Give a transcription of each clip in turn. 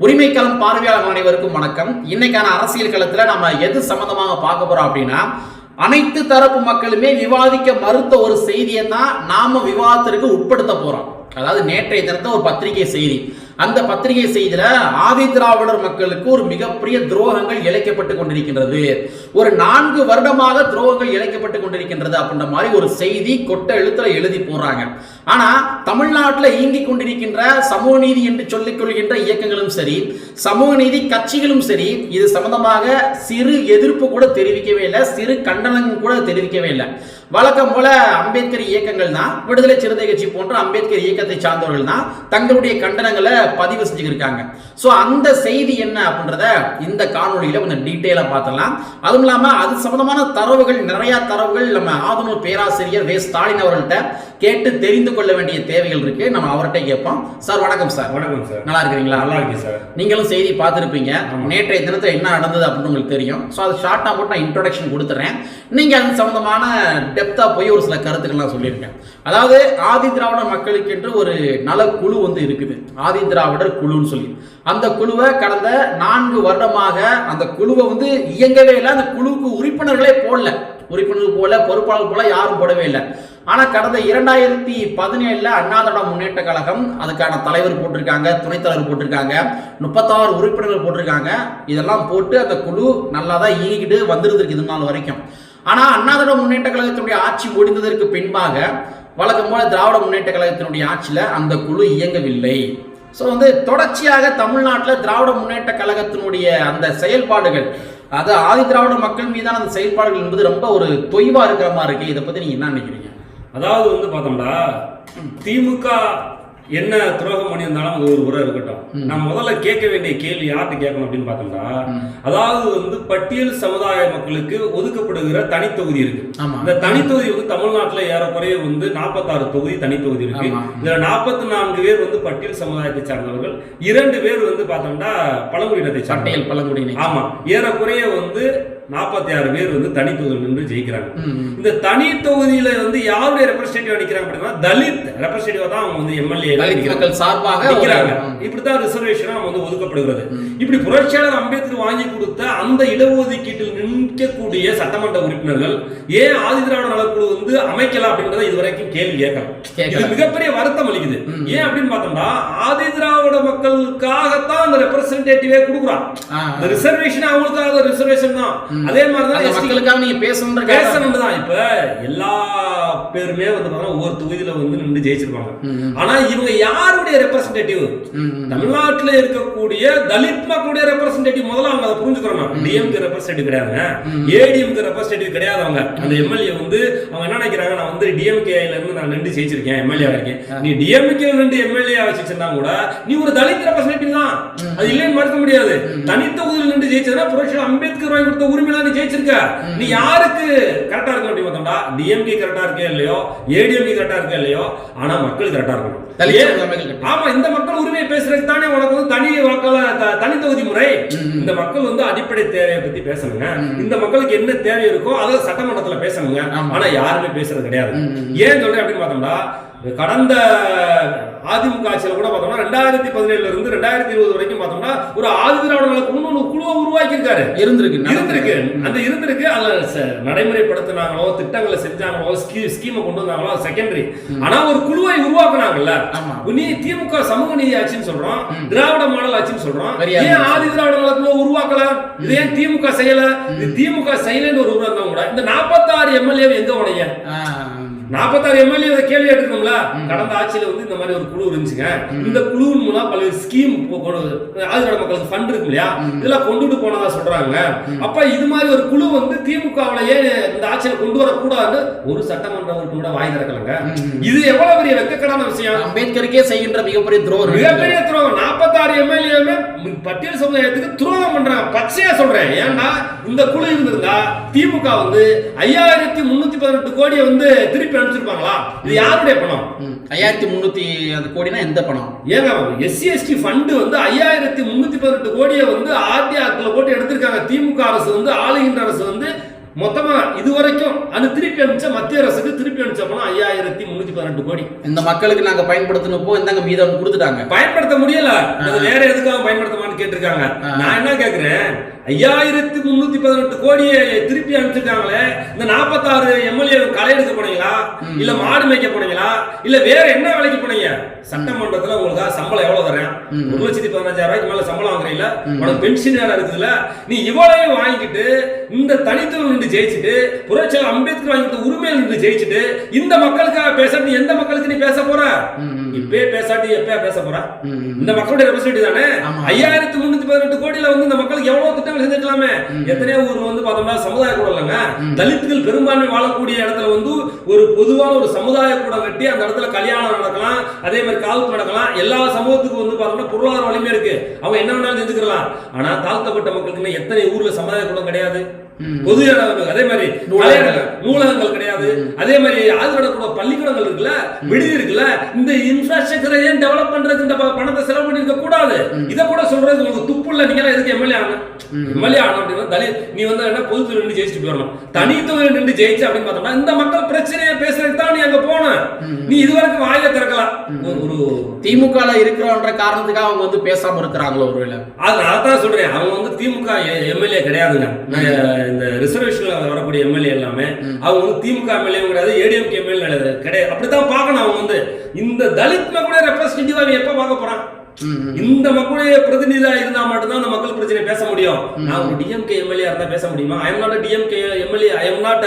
உரிமைக்களம் பார்வையாளர்கள் அனைவருக்கும் வணக்கம். இன்னைக்கான அரசியல் களத்துல நம்ம எது சம்பந்தமாக பார்க்க போறோம் அப்படின்னா அனைத்து தரப்பு மக்களுமே விவாதிக்க மறுத்த ஒரு செய்தியை தான் நாம விவாதத்திற்கு உட்படுத்த போறோம். அதாவது நேற்றைய தினத்த ஒரு பத்திரிகை செய்தி. அந்த பத்திரிகை செய்தியில ஆதி திராவிடர் மக்களுக்கு ஒரு மிகப்பெரிய துரோகங்கள் இழைக்கப்பட்டு கொண்டிருக்கின்றது. ஒரு நான்கு வருடமாக துரோகங்கள் இழைக்கப்பட்டு கொண்டிருக்கின்றது அப்படின்ற மாதிரி ஒரு செய்தி கொட்ட எழுத்துல எழுதி போடுறாங்க. ஆனா தமிழ்நாட்டில் இயங்கிக் கொண்டிருக்கின்ற சமூக நீதி என்று சொல்லிக் கொள்கின்ற இயக்கங்களும் சரி சமூக நீதி கட்சிகளும் சரி இது சம்பந்தமாக சிறு எதிர்ப்பு கூட தெரிவிக்கவே இல்லை சிறு கண்டனம் கூட தெரிவிக்கவே இல்லை. வழக்கம் போல அம்பேத்கர் இயக்கங்கள் தான் விடுதலை சிறுத்தை கட்சி போன்ற அம்பேத்கர் இயக்கத்தை சார்ந்தவர்கள் தான் தங்களுடைய கண்டனங்களை பதிவு செஞ்சுக்கிருக்காங்க. ஸோ அந்த செய்தி என்ன அப்படின்றத இந்த காணொலியில் கொஞ்சம் டீட்டெயிலாக பார்த்துடலாம். அதுவும் இல்லாமல் அது சம்பந்தமான தரவுகள் நிறையா தரவுகள் நம்ம ஆதனூர் பேராசிரியர் வே ஸ்டாலின் அவர்கள்ட்ட கேட்டு தெரிந்து கொள்ள வேண்டிய தேவைகள் இருக்கு. நம்ம அவர்கிட்ட கேட்போம். சார் வணக்கம் சார். வணக்கம் சார். நல்லா இருக்கிறீங்களா? நல்லா இருக்கேன் சார். நீங்களும் செய்தி பார்த்துருப்பீங்க. நேற்றைய தினத்தில் என்ன நடந்தது அப்படின்னு உங்களுக்கு தெரியும். ஸோ அது ஷார்ட்டாக போட்டு நான் இன்ட்ரோடக்ஷன் கொடுத்துட்றேன் நீங்கள் அது சம்மந்தமான டெப்த்தாக போய் ஒரு சில கருத்துக்கள்லாம் சொல்லியிருக்கேன். அதாவது ஆதி திராவிட மக்களுக்கு என்று ஒரு நல குழு வந்து இருக்குது. ஆதி திராவிடர் குழுன்னு சொல்லி. அந்த குழுவை கடந்த நான்கு வருடமாக அந்த குழுவை வந்து இயங்கவே இல்லை. அந்த குழுவுக்கு உறுப்பினர்களே போடல. உறுப்பினர்கள் போல பொறுப்பாளர் போல யாரும் போடவே இல்லை. ஆனால் கடந்த இரண்டாயிரத்தி பதினேழில் அண்ணாதிராவிட முன்னேற்ற கழகம் அதுக்கான தலைவர் போட்டிருக்காங்க துணைத் தலைவர் போட்டிருக்காங்க முப்பத்தாறு உறுப்பினர்கள் போட்டிருக்காங்க. இதெல்லாம் போட்டு அந்த குழு நல்லா தான் இயங்கிக்கிட்டு வந்துருந்துருக்கு இது நாள் வரைக்கும். ஆனால் அண்ணாதிராவிட முன்னேற்ற கழகத்தினுடைய ஆட்சி முடிந்ததற்கு பின்பாக வழக்கம் போல திராவிட முன்னேற்ற கழகத்தினுடைய ஆட்சியில் அந்த குழு இயங்கவில்லை. ஸோ வந்து தொடர்ச்சியாக தமிழ்நாட்டில் திராவிட முன்னேற்ற கழகத்தினுடைய அந்த செயல்பாடுகள் அது ஆதி திராவிட மக்கள் மீதான அந்த செயல்பாடுகள் என்பது ரொம்ப ஒரு தொய்வாக இருக்கிற மாதிரி இருக்கு. இதை பற்றி நீங்கள் என்ன நினைக்கிறீங்க? அதாவது வந்து பார்த்தோம்னா திமுக என்ன துரோகம் பண்ணியிருந்தாலும் அது ஒரு உரை இருக்கட்டும். நான் முதல்ல கேட்க வேண்டிய கேள்வி யார்கிட்ட கேட்கணும் அப்படின்னு பார்த்தோம்னா அதாவது வந்து பட்டியல் சமுதாய மக்களுக்கு ஒதுக்கப்படுகிற தனித்தொகுதி இருக்கு. இந்த தனித்தொகுதி வந்து தமிழ்நாட்டுல ஏறக்குறைய வந்து நாற்பத்தாறு தொகுதி தனித்தொகுதி இருக்கு. இதுல நாற்பத்தி நான்கு பேர் வந்து பட்டியல் சமுதாயத்தை சார்ந்தவர்கள் இரண்டு பேர் வந்து பார்த்தோம்னா பழங்குடியினத்தை சார்ந்தவர்கள். பட்டியல் பழங்குடியினை. ஆமா. ஏறக்குறைய வந்து நாற்பத்தி ஆறு பேர் வந்து தனித்தொகுதியில் நின்று ஜெயிக்கிறாங்க. இந்த தனி தொகுதியில வந்து யாருடைய ரெப்ரஸன்டேட்டிவ் நிக்கிறாங்க அப்படின்னா தலித் ரெப்ரஸன்டேட்டிவா தான் அவங்க வந்து எம்எல்ஏ மக்கள் சார்பாக ம். இப்படித்தான் ரிசர்வேஷன் அவங்க வந்து ஒதுக்கப்படுகிறது. இப்படி புரட்சியாளர் அம்பேத்கர் வாங்கி கொடுத்த அந்த இடஒதுக்கீட்டில் நிற்கக்கூடிய சட்டமன்ற உறுப்பினர்கள் ஏன் ஆதிதிராவிட நலக்குழு வந்து அமைக்கல அப்படின்றத இதுவரைக்கும் கேள்வி கேட்கலாம் கேட்கல. இது மிகப்பெரிய வருத்தம் அளிக்குது. ஏன் அப்படின்னு பார்த்தோம்னா ஆதி திராவிட மக்களுக்காகத்தான் அந்த ரெப்ரஸன்டேட்டிவே கொடுக்குறான் இந்த ரிசர்வேஷன் அவங்களுக்காக ரிசர்வேஷன் தான். அதே மாதிரி தான் மக்களுக்காக நீங்க பேசணுன்ற பேசணும் தான் இப்ப எல்லா பேருமே வந்து பார்த்தா ஒவ்வொரு தொகுதியில வந்து நின்று ஜெயிச்சிருப்பாங்க. ஆனா இவங்க யாருடைய ரெப்ரசன்டேட்டிவ் தமிழ்நாட்டுல இருக்கக்கூடிய தலித் மக்களுடைய ரெப்ரசன்டேட்டிவ் முதல்ல அவங்க அதை புரிஞ்சுக்கிறோம் டிஎம்கே ரெப்ரசன்டேட்டிவ் கிடையாதுங்க. ஏடிஎம்கே ரெப்ரசன்டேட்டிவ் கிடையாது அவங்க. அந்த எம்எல்ஏ வந்து அவங்க என்ன நினைக்கிறாங்க? டிஎம்கேல இருந்து நான் நின்று ஜெயிச்சிருக்கேன் எம்எல்ஏ இருக்கேன். நீ டிஎம்கே நின்று எம்எல்ஏ வச்சிருந்தா கூட நீ ஒரு தலித் ரெப்ரசன்டேட்டிவ் தான் அது இல்லைன்னு மறுக்க முடியாது. தனித்தொகுதியில் நின்று ஜெயிச்சதுன்னா புரட்சி அம்பேத்கர் வாங்கி கொடுத்த உரிமையில நீ ஜெயிச்சிருக்க. நீ யாருக்கு கரெக்டா இருக்கணும் அப்படின்னு பார்த்தோம்டா? டிஎம்கே கரெக்டா இருக்கே இல்லையோ? ஏடிஎம்கே கரெக்டா இருக்கே இல்லையோ? ஆனா மக்கள் கரெக்டா இருக்கணும். மக்கள் ஆமா இந்த மக்கள் உரிமையை பேசுறதுக்கு தானே உனக்கு வந்து தனி வாக்காள த- தனி தொகுதி முறை. இந்த மக்கள் வந்து அடிப்படை தேவையை பத்தி பேசணுங்க. இந்த மக்களுக்கு என்ன தேவை இருக்கோ அதை சட்டமன்றத்துல பேசணுங்க. ஆனா யாருமே பேசுறது கிடையாது. ஏன் சொல்றேன் அப்படின்னு பார்த்தோம்னா கடந்த அதிமுக ஆட்சியில கூட பார்த்தோம்னா ரெண்டாயிரத்தி பதினேழுல இருந்து ரெண்டாயிரத்தி இருபது வரைக்கும் பார்த்தோம்னா ஒரு ஆதி திராவிட ஒரு குழுவை உருவாக்கி இருக்காரு இருந்திருக்கு. இருந்திருக்கு அந்த இருந்திருக்கு அதுல நடைமுறைப்படுத்தினாங்களோ திட்டங்களை செஞ்சாங்களோ ஸ்கீ ஸ்கீமை கொண்டு வந்தாங்களோ செகண்டரி ஆனா ஒரு குழுவை உருவாக்குனாங்கல்ல. நீ திமுக சமூக நீதி ஆட்சின்னு சொல்றோம் திராவிட மாடல் ஆட்சின்னு சொல்றோம். ஏன் ஆதி திராவிட உருவாக்கல? இது ஏன் திமுக செய்யல? இது திமுக செய்யலன்னு ஒரு உருவாக்கம் கூட இந்த நாற்பத்தாறு எம்எல்ஏ எங்க உடைய நாற்பத்தாறு எம்எல்ஏ கேள்வி கேட்டுக்கணும்ல கடந்த ஆட்சியில வந்து இந்த மாதிரி ஒரு குழு இருந்துச்சுங்க. இந்த குழுவின் மூலம் பல்வேறு ஸ்கீம் ஆதிராட மக்களுக்கு ஃபண்ட் இருக்கு இல்லையா? இதெல்லாம் கொண்டுட்டு போனதா சொல்றாங்க. அப்ப இது மாதிரி ஒரு குழு வந்து திமுகவுல ஏன் இந்த ஆட்சியில கொண்டு வரக்கூடாதுன்னு ஒரு சட்டமன்ற கூட வாய் திறக்கலங்க. இது எவ்வளவு பெரிய வெக்கக்கடான விஷயம்? அம்பேத்கருக்கே செய்கின்ற மிகப்பெரிய துரோகம். மிகப்பெரிய துரோகம். நாற்பத்தாறு எம்எல்ஏமே பட்டியல் சமுதாயத்துக்கு துரோகம் பண்றாங்க. பச்சையா சொல்றேன். ஏன்னா இந்த குழு இருந்திருந்தா திமுக வந்து ஐயாயிரத்தி முன்னூத்தி பதினெட்டு கோடியை வந்து திருப்பி அனுப்பிச்சிருப்பாங்களா இது யாருடைய பணம். ஐயாயிரத்தி முன்னூத்தி அந்த கோடினா எந்த பணம்? ஏங்க எஸ்சி எஸ்டி ஃபண்டு வந்து ஐயாயிரத்தி முன்னூத்தி பதினெட்டு கோடியை வந்து ஆர்டிஆக்ல போட்டு எடுத்திருக்காங்க. திமுக அரசு வந்து ஆளுகின்ற அரசு வந்து மொத்தமா இது வரைக்கும் அது திருப்பி அனுப்பிச்ச மத்திய அரசுக்கு திருப்பி அனுப்பிச்ச பணம் ஐயாயிரத்தி முன்னூத்தி பதினெட்டு கோடி. இந்த மக்களுக்கு நாங்க பயன்படுத்தினப்போ இந்தாங்க மீதம் கொடுத்துட்டாங்க. பயன்படுத்த முடியல. அது வேற எதுக்காக பயன்படுத்தமான்னு கேட்டிருக்காங்க. நான் என்ன கேக்குறேன்? ஐயாயிரத்தி முன்னூத்தி பதினெட்டு கோடியை திருப்பி அனுப்பிச்சிருக்காங்களே இந்த நாற்பத்தாறு எம்எல்ஏ களை எடுக்க போனீங்களா? இல்ல மாடு மேய்க்க போனீங்களா? இல்ல வேற என்ன வேலைக்கு போனீங்க? சட்டமன்றத்துல உங்களுக்கு சம்பளம் எவ்வளவு தரேன். ஒரு லட்சத்தி பதினஞ்சாயிரம் ரூபாய்க்கு மேல சம்பளம் வாங்குறீங்களா உனக்கு பென்ஷன் வேற இருக்குதுல்ல? நீ இவ்வளவு வாங்கிட்டு இந்த தனித்துவம் நின்று ஜெயிச்சுட்டு புரட்சியாளர் அம்பேத்கர் வாங்கிட்டு உரிமையில் நின்று ஜெயிச்சுட்டு இந்த மக்களுக்காக பேசாட்டி எந்த மக்களுக்கு நீ பேச போற? இப்பே பேசாட்டி எப்ப பேச போற. இந்த மக்களுடைய ரெப்ரசன்டேட்டிவ் தானே. ஐயாயிரத்தி முன்னூத்தி பதினெட்டு கோடியில வந்து இந்த மக்களுக்கு எவ்வளவு திட்டங்கள் செஞ்சிருக்கலாமே எத்தனையோ ஊர்ல வந்து பார்த்தோம்னா சமுதாய கூட இல்லைங்க. தலித்துகள் பெரும்பான்மை வாழக்கூடிய இடத்துல வந்து ஒரு பொதுவான ஒரு சமுதாய கூட கட்டி அந்த இடத்துல கல்யாணம் நடக்கலாம் அதே மாதிரி காவுக்கு நடக்கலாம். எல்லா சமூகத்துக்கும் வந்து பார்த்தோம்னா பொருளாதார வலிமை இருக்கு. அவங்க என்ன வேணாலும் செஞ்சுக்கலாம் ஆனா தாழ்த்தப்பட்ட மக்களுக்கு எத்தனை ஊர்ல சமுதாய கூடம் கிடையாது. பொது அதே மாதிரி நூலகங்கள். கிடையாது. அதே மாதிரி ஆதரவு பள்ளிக்கூடங்கள் இருக்குல்ல விடுதி இருக்குல்ல இந்த இன்ஃப்ராஸ்ட்ரக்சரை ஏன் டெவலப் பண்றதுக்கு இந்த பணத்தை செலவு பண்ணிருக்க கூடாது? இத கூட சொல்றது உங்களுக்கு துப்புள்ள நீங்க எல்லாம் எதுக்கு எம்எல்ஏ ஆகணும் எம்எல்ஏ ஆகணும் அப்படின்னா தலி நீ வந்து என்ன பொது தொழில் நின்று ஜெயிச்சுட்டு போயிடணும். தனித்துவம் நின்று ஜெயிச்சு அப்படின்னு பார்த்தோம்னா இந்த மக்கள் பிரச்சனையை பேசுறதுக்கு தான் நீ அங்க போன. நீ இதுவரைக்கும் வாயில திறக்கலாம். ஒரு- திமுகல இருக்கிறோன்ற காரணத்துக்காக அவங்க வந்து பேசாம இருக்கிறாங்களோ ஒருவேளை? அதனால தான் சொல்றேன். அவங்க வந்து திமுக எம்எல்ஏ கிடையாதுங்க. இந்த ரிசர்வேஷன்ல வரக்கூடிய எம்எல்ஏ எல்லாமே அவங்க வந்து திமுக எம்எல்ஏ கிடையாது ஏடிஎம்கே எம்எல்ஏ கிடையாது. அப்படித்தான் பார்க்கணும் அவங்க வந்து. இந்த தலித் மக்களுடைய ரெப்ரஸன்டேட்டிவ் அவன் எப்ப பார்க்க போறான். இந்த மக்களுடைய பிரதிநிதியா இருந்தா மட்டும்தான் அந்த மக்கள் பிரச்சனை பேச முடியும். நான் ஒரு டிஎம்கே எம்எல்ஏ இருந்தா பேச முடியுமா? I am not DMK MLA I am not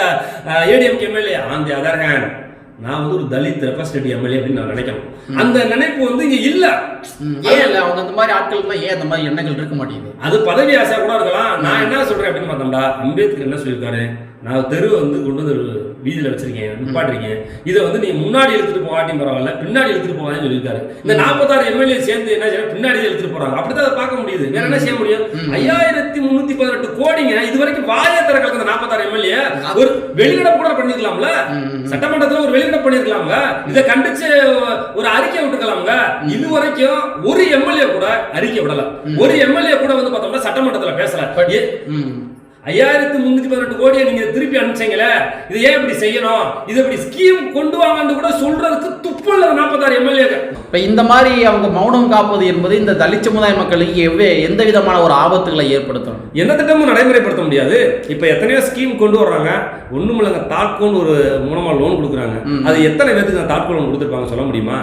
ADMK MLA on the other hand நான் வந்து ஒரு தலித் ரெப்ரஸன்டேட்டிவ் எம்எல்ஏ அப்படின்னு நான் நினைக்கணும். அந்த நினைப்பு வந்து இங்க இல்ல. ஏன் இல்ல? அவங்க அந்த மாதிரி ஆட்களுக்கு தான் ஏன் அந்த மாதிரி எண்ணங்கள் இருக்க மாட்டேங்குது? அது பதவி ஆசை கூட இருக்கலாம். நான் என்ன சொல்றேன் அப்படின்னு பார்த்தோம்டா அம்பேத்கர் என்ன சொல்லியிருக்காரு? நான் தெரு வந்து கொண்டு வந்து வீதியில வச்சிருக்கேன் நிப்பாட்டிருக்கேன். இதை வந்து நீ முன்னாடி எடுத்துட்டு போகாட்டி பரவாயில்ல பின்னாடி எடுத்துட்டு போகாதுன்னு சொல்லியிருக்காரு. இந்த நாற்பத்தாறு எம்எல்ஏ சேர்ந்து என்ன செய்யணும் பின்னாடி எடுத்துட்டு போறாங்க. அப்படிதான் அதை பார்க்க முடியுது. வேற என்ன செய்ய முடியும்? ஐயாயிரத்தி முன்னூத்தி பதினெட்டு கோடிங்க இது வரைக்கும் வாய திறக்கல இந்த நாற்பத்தாறு எம்எல்ஏ. ஒரு வெளிநடப்பு கூட பண்ணிருக்கலாம்ல? சட்டமன்றத்துல ஒரு வெளிநடப்பு பண்ணிருக்கலாம்ல? இதை கண்டிச்சு ஒரு அறிக்கை விட்டுக்கலாம்ங்க இது வரைக்கும் ஒரு எம்எல்ஏ கூட அறிக்கை விடல. ஒரு எம்எல்ஏ கூட வந்து பார்த்தோம்னா சட்டமன்றத்துல பேசல. ஐயாயிரத்தி முன்னூத்தி பதினெட்டு கோடியை நீங்க திருப்பி அனுப்பிச்சீங்களே இதை ஏன் இப்படி செய்யணும்? இது இப்படி ஸ்கீம் கொண்டு வாங்கன்னு கூட சொல்றதுக்கு துப்புள்ள நாற்பத்தாறு எம்எல்ஏக்கள் இப்ப இந்த மாதிரி அவங்க மௌனம் காப்பது என்பது இந்த தலித் சமுதாய மக்களுக்கு எவ்வே எந்த விதமான ஒரு ஆபத்துகளை ஏற்படுத்தும் எந்த திட்டமும் நடைமுறைப்படுத்த முடியாது. இப்ப எத்தனையோ ஸ்கீம் கொண்டு வர்றாங்க. ஒண்ணும் இல்லைங்க தாட்கோன்னு ஒரு மூலமா லோன் கொடுக்குறாங்க. அது எத்தனை பேருக்கு தாட்கோ லோன் கொடுத்துருப்பாங்க சொல்ல முடியுமா?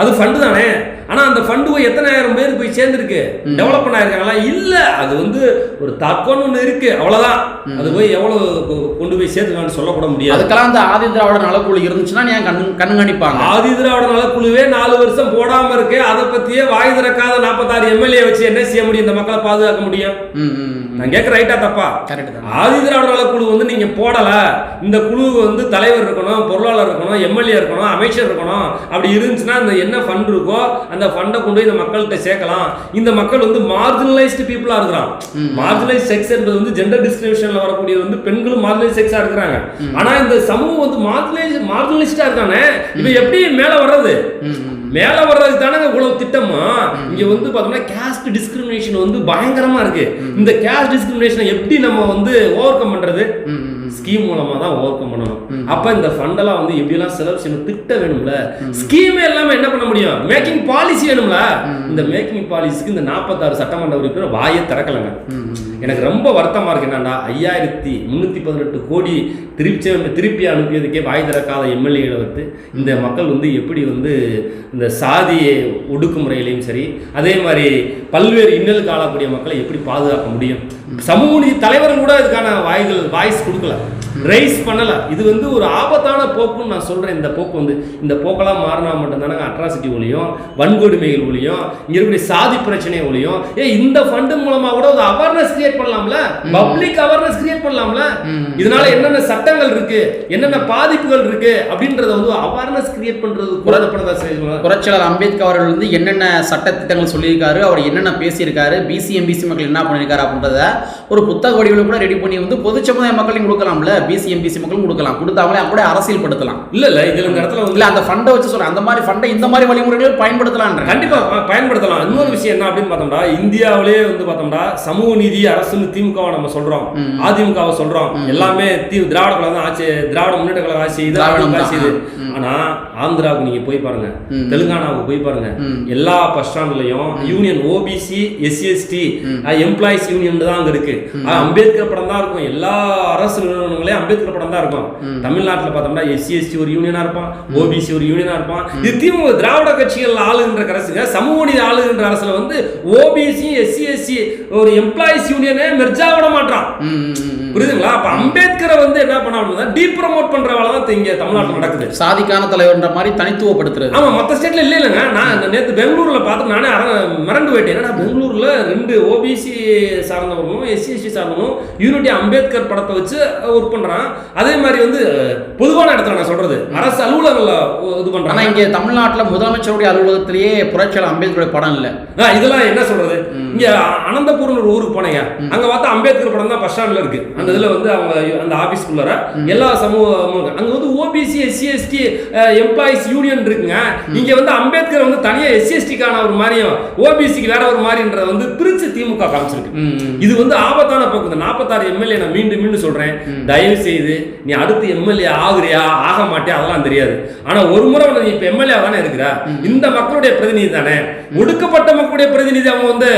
அது ஃபண்டு தானே. ஆனா அந்த ஃபண்டு போய் எத்தனாயிரம் பேருக்கு போய் சேர்ந்துருக்கு? டெவலப் பண்ணாயிருக்காங்களா? இல்ல. அது வந்து ஒரு தாட்கோன்னு ஒண்ணு இருக்கு. அவ்வளவுதான். அது போய் எவ்வளவு கொ- கொண்டு போய் சேர்த்துக்கலாம்னு சொல்லக்கூட முடியாது. அதுக்கெல்லாம் அந்த ஆதி திராவிட நலக்குழு இருந்துச்சுன்னா நீ கண் கண்காணிப்பாங்க ஆதி திராவிட நலக்குழுவே நாலு வருஷம் போடாம இருக்கு. அதை பத்தியே வாய் திறக்காத நாற்பத்தாறு எம்எல்ஏ வச்சு என்ன செய்ய முடியும்? இந்த மக்களை பாதுகாக்க முடியும். நான் கேட்க ரைட்டா தப்பா? ஆதி திராவிட நலக்குழு வந்து நீங்க போடல. இந்த குழு வந்து தலைவர் இருக்கணும் பொருளாளர் இருக்கணும் எம்எல்ஏ இருக்கணும் அமைச்சர் இருக்கணும். அப்படி இருந்துச்சுன்னா இந்த என்ன ஃபண்ட் இருக்கோ அந்த ஃபண்டை கொண்டு போய் இந்த மக்கள்கிட்ட சேர்க்கலாம். இந்த மக்கள் வந்து மார்ஜினலைஸ்டு பீப்புளா இருக்கிறான். மார்ஜினலைஸ் செக்ஸ் என்பது வந்து ஜெண்டர் டிஸ்கிரிமினேஷன்ல வரக்கூடிய வந்து பெண்களும் மார்ஜினலைஸ் செக்ஸா இருக்கிறாங்க. ஆனா இந்த சமூகம் வந்து மார்ஜினலைஸ் மார்ஜினலிஸ்டா இருக்கானே? இவன் எப்படி மேல வர்றது. மேல வர்றதுக்கு தானங்க இவ்வளவு திட்டமா? இங்க வந்து பார்த்தோம்னா கேஸ்ட் டிஸ்கிரிமினேஷன் வந்து பயங்கரமா இருக்கு. இந்த கேஸ்ட் டிஸ்கிரிமினேஷனை எப்படி நம்ம வந்து ஓவர் கம் பண்றது. ஸ்கீம் மூலமா தான் ஓவர் கம் பண்ணணும் அப்ப இந்த ஃபண்ட் எல்லாம் வந்து எப்படி எல்லாம் செலவு செய்யணும்? திட்டம் வேணும்ல. ஸ்கீமே எல்லாமே என்ன பண்ண முடியும்? மேக்கிங் பாலிசி வேணும்ல. இந்த மேக்கிங் பாலிசிக்கு இந்த நாற்பத்தாறு சட்டமன்ற உறுப்பினர் வாயை திறக்கலங்க. எனக்கு ரொம்ப வருத்தமா இருக்கு என்னன்னா ஐயாயிரத்தி முன்னூத்தி பதினெட்டு கோடி திருப்பி திருப்பி அனுப்பியதுக்கே வாய் திறக்காத எம்எல்ஏகளை வந்து இந்த மக்கள் வந்து எப்படி வந்து இந்த சாதி ஒடுக்குமுறையிலையும் சரி அதே மாதிரி பல்வேறு இன்னலுக்கு ஆளக்கூடிய மக்களை எப்படி பாதுகாக்க முடியும்? சமூக நீதி தலைவர்கள் கூட இதுக்கான வாய்கள் வாய்ஸ் கொடுக்கல. ரைஸ் பண்ணல. இது வந்து ஒரு ஆபத்தான போக்குன்னு நான் சொல்றேன். இந்த போக்கு வந்து இந்த போக்கெல்லாம் மாறினா மட்டும்தானே அட்ராசிட்டி ஒழியும் வன்கொடுமைகள் ஒழியும் இங்க இருக்கக்கூடிய சாதி பிரச்சனை ஒழியும் ஏ இந்த ஃபண்டு மூலமா கூட ஒரு அவேர்னஸ் கிரியேட் பண்ணலாம்ல? பப்ளிக் அவேர்னஸ் கிரியேட் பண்ணலாம்ல? இதனால என்னென்ன சட்டங்கள் இருக்கு? என்னென்ன பாதிப்புகள் இருக்கு? அப்படின்றத வந்து அவேர்னஸ் கிரியேட் பண்றது செய்யணும் புரட்சியாளர் அம்பேத்கர் அவர்கள் வந்து என்னென்ன சட்ட திட்டங்கள் சொல்லியிருக்காரு அவர் என்னென்ன பேசியிருக்காரு பிசி எம்பிசி மக்கள் என்ன பண்ணியிருக்காரு அப்படின்றத ஒரு புத்தக வடிவில் கூட ரெடி பண்ணி வந்து பொது சமுதாய மக்களையும் கொடுக்கலாம்ல? பிசி எம்பிசி மக்களும் கொடுக்கலாம் கொடுத்து அவங்களே அப்படியே அரசியல் படுத்தலாம் இல்ல இல்ல இதுல இந்த இடத்துல இல்ல அந்த ஃபண்டை வச்சு சொல்றேன் அந்த மாதிரி ஃபண்டை இந்த மாதிரி வழிமுறைகள் பயன்படுத்தலாம் கண்டிப்பா பயன்படுத்தலாம். இன்னொரு விஷயம் என்ன அப்படின்னு பார்த்தோம்னா இந்தியாவிலே வந்து பார்த்தோம்னா சமூக நீதி அரசுன்னு திமுகவை நம்ம சொல்றோம். அதிமுகவை சொல்றோம். எல்லாமே தி திராவிட கழகம் தான் ஆட்சி திராவிட முன்னேற்ற கழகம் ஆட்சி திராவிடம். ஆட்சி இது ஆனா ஆந்திராவுக்கு நீங்க போய் பாருங்க. தெலுங்கானாவுக்கு போய் பாருங்க. எல்லா bus ஸ்டாண்ட்லயும் union OBC SC ST employees union தான் அங்க இருக்கு. அம்பேத்கர் படம் தான் இருக்கும். எல்லா அரசு நிறுவனங்களையும் அம்பேத்கர் படம் தான் இருக்கும். தமிழ்நாட்டுல பார்த்தோம்னா எஸ்சி எஸ்டி ஒரு யூனியனா இருப்பான் ஓபிசி ஒரு யூனியனா இருப்பான். திமுக திராவிட கட்சிகள் ஆளுகின்ற அரசுங்க சமூக நீதி ஆளுகின்ற அரசுல வந்து ஓபிசி எஸ்சி எஸ்சி ஒரு எம்ப்ளாயிஸ் யூனியனே மெர்ஜா விட மாட்டான் புரியுதுங்களா? அப்ப அம்பேத்கரை வந்து என்ன பண்ண டீ ப்ரமோட் பண்ற வேலை தான் இங்க தமிழ்நாட்டுல நடக்குது. சாதிக்கான தலைவர்ன்ற மாதிரி தனித்துவப்படுத்துறது. ஆமா மத்த ஸ்டேட்ல இல்ல இல்லைங்க. நான் நேத்து பெங்களூர்ல பார்த்து நானே மிரண்டு போயிட்டேன். என்னடா பெங்களூர்ல ரெண்டு ஓபிசி சார்ந்தவங்களும் எஸ்சி எஸ்சி சார்ந்தவங்களும் யூனிட்டி அம்பேத்கர் படத்தை வச்சு ஒர்க் பண்றான். அதே மாதிரி வந்து பொதுவான இடத்துல நான் சொல்றது அரசு அலுவலகங்கள்ல இது பண்றாங்க இங்க தமிழ்நாட்டுல முதலமைச்சருடைய அலுவலகத்திலேயே புரட்சியாளர் அம்பேத்கருடைய படம் இல்ல. ஆ, இதெல்லாம் என்ன சொல்றது? இங்க அனந்தபுரம்னு ஒரு ஊருக்கு போனீங்க. அங்க பார்த்தா அம்பேத்கர் படம் தான் பஸ் ஸ்டாண்ட்ல இருக்கு. அந்த இதுல வந்து அவங்க அந்த ஆபீஸ்க்குள்ளார எல்லா சமூகமும். அங்க வந்து OBC SC ST employees union இருக்குங்க. இங்க வந்து அம்பேத்கர் வந்து தனியா எஸ்சி எஸ்டிக்கான ஒரு மாதிரியும் ஓபிசிக்கு வேற ஒரு மாதிரின்றத வந்து பிரிச்சு திமுக காமிச்சிருக்கு. இது வந்து ஆபத்தான போக்கு. இந்த நாற்பத்தாறு எம்எல்ஏ நான் மீண்டும் மீண்டும் சொல்றேன். தயவு செய்து நீ அடுத்து எம்எல்ஏ ஆகுறியா ஆக மாட்டியா அதெல்லாம் தெரியாது. ஆனா ஒரு முறை உனக்கு இப்ப எம்எல்ஏ தானே இருக்கிற? இந்த மக்களுடைய பிரதிநிதி தானே? ஒடுக்கப்பட்ட மக்களுடைய பிரதிநிதி அவங்க வந்து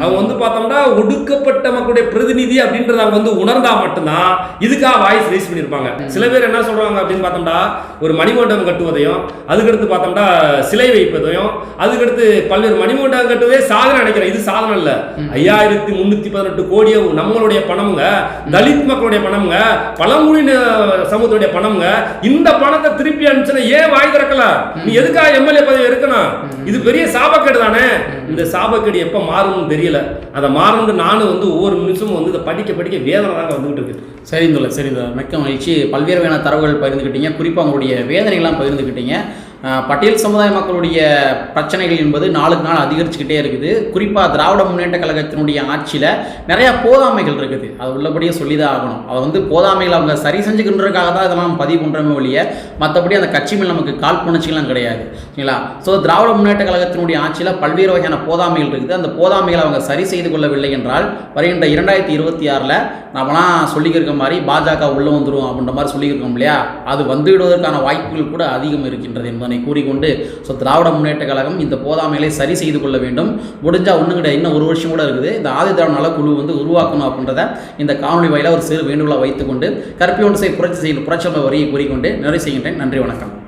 அவங்க வந்து பார்த்தோம்னா ஒடுக்கப்பட்ட மக்களுடைய பிரதிநிதி அப்படின்றத அவங்க வந்து உணர்ந்தா மட்டும்தான் இதுக்காக வாய்ஸ் ரைஸ் பண்ணியிருப்பாங்க. சில பேர் என்ன சொல்றாங்க அப்படின்னு பார்த்தோம்னா ஒரு மணிமண்டபம் கட்டுவதையும் அதுக்கடுத்து பார்த்தோம்னா சிலை வைப்பதையும் அதுக்கடுத்து பல்வேறு மணிமண்டபம் கட்டுவதே சாதனை நினைக்கிறேன் இது சாதனை இல்ல. ஐயாயிரத்தி முன்னூத்தி பதினெட்டு கோடி நம்மளுடைய பணம்ங்க தலித் மக்களுடைய பணம்ங்க பழங்குடியின சமூகத்துடைய பணம்ங்க இந்த பணத்தை திருப்பி அனுப்பிச்சுன்னா ஏன் வாய் திறக்கல? நீ எதுக்காக எம்எல்ஏ பதவி இருக்கணும் இது பெரிய சாபக்கேடு தானே? இந்த சாபக்கேடு எப்போ மாறும்னு தெரியல. அதை மாறும்னு நானும் வந்து ஒவ்வொரு நிமிஷமும் வந்து இதை படிக்க படிக்க வேதனை தாங்க வந்துகிட்டு இருக்கு. சரிந்துள்ள சரிங்க மிக்க மகிழ்ச்சி. பல்வேறு வகையான தரவுகள் பகிர்ந்துக்கிட்டீங்க குறிப்பாக உங்களுடைய வேதனைகள்லாம் பகிர்ந்துக்கிட்டீங்க பட்டியல் சமுதாய மக்களுடைய பிரச்சனைகள் என்பது நாளுக்கு நாள் அதிகரிச்சுக்கிட்டே இருக்குது. குறிப்பாக திராவிட முன்னேற்ற கழகத்தினுடைய ஆட்சியில் நிறையா போதாமைகள் இருக்குது. அது உள்ளபடியே சொல்லி தான் ஆகணும். அதை வந்து போதாமைகள் அவங்க சரி செஞ்சுக்கின்றதுக்காக தான் இதெல்லாம் பதிவு பண்ணுறமே ஒழிய மற்றபடி அந்த கட்சி மேல் நமக்கு கால் புணர்ச்சிகள்லாம் கிடையாது. சரிங்களா? ஸோ திராவிட முன்னேற்ற கழகத்தினுடைய ஆட்சியில் பல்வேறு வகையான போதாமைகள் இருக்குது. அந்த போதாமைகளை அவங்க சரி செய்து கொள்ளவில்லை என்றால் வருகின்ற இரண்டாயிரத்தி இருபத்தி ஆறில் நம்மலாம் சொல்லிக்கிருக்க மாதிரி பாஜக உள்ளே வந்துடும் அப்படின்ற மாதிரி சொல்லியிருக்கோம் இல்லையா? அது வந்துவிடுவதற்கான வாய்ப்புகள் கூட அதிகம் இருக்கின்றது என்பது என்பதனை கூறிக்கொண்டு ஸோ திராவிட முன்னேற்ற கழகம் இந்த போதாமைகளை சரி செய்து கொள்ள வேண்டும். முடிஞ்சால் ஒன்றும் கிடையாது. இன்னும் ஒரு வருஷம் கூட இருக்குது. இந்த ஆதி திராவிட நலக்குழு வந்து உருவாக்கணும் அப்படின்றத இந்த காணொலி வாயிலாக ஒரு சிறு வேண்டுகோளாக வைத்துக்கொண்டு கற்பியோடு செய்ய புரட்சி செய்யும் புரட்சி வரியை கூறிக்கொண்டு நிறைவு செய்கின்றேன். நன்றி வணக்கம்.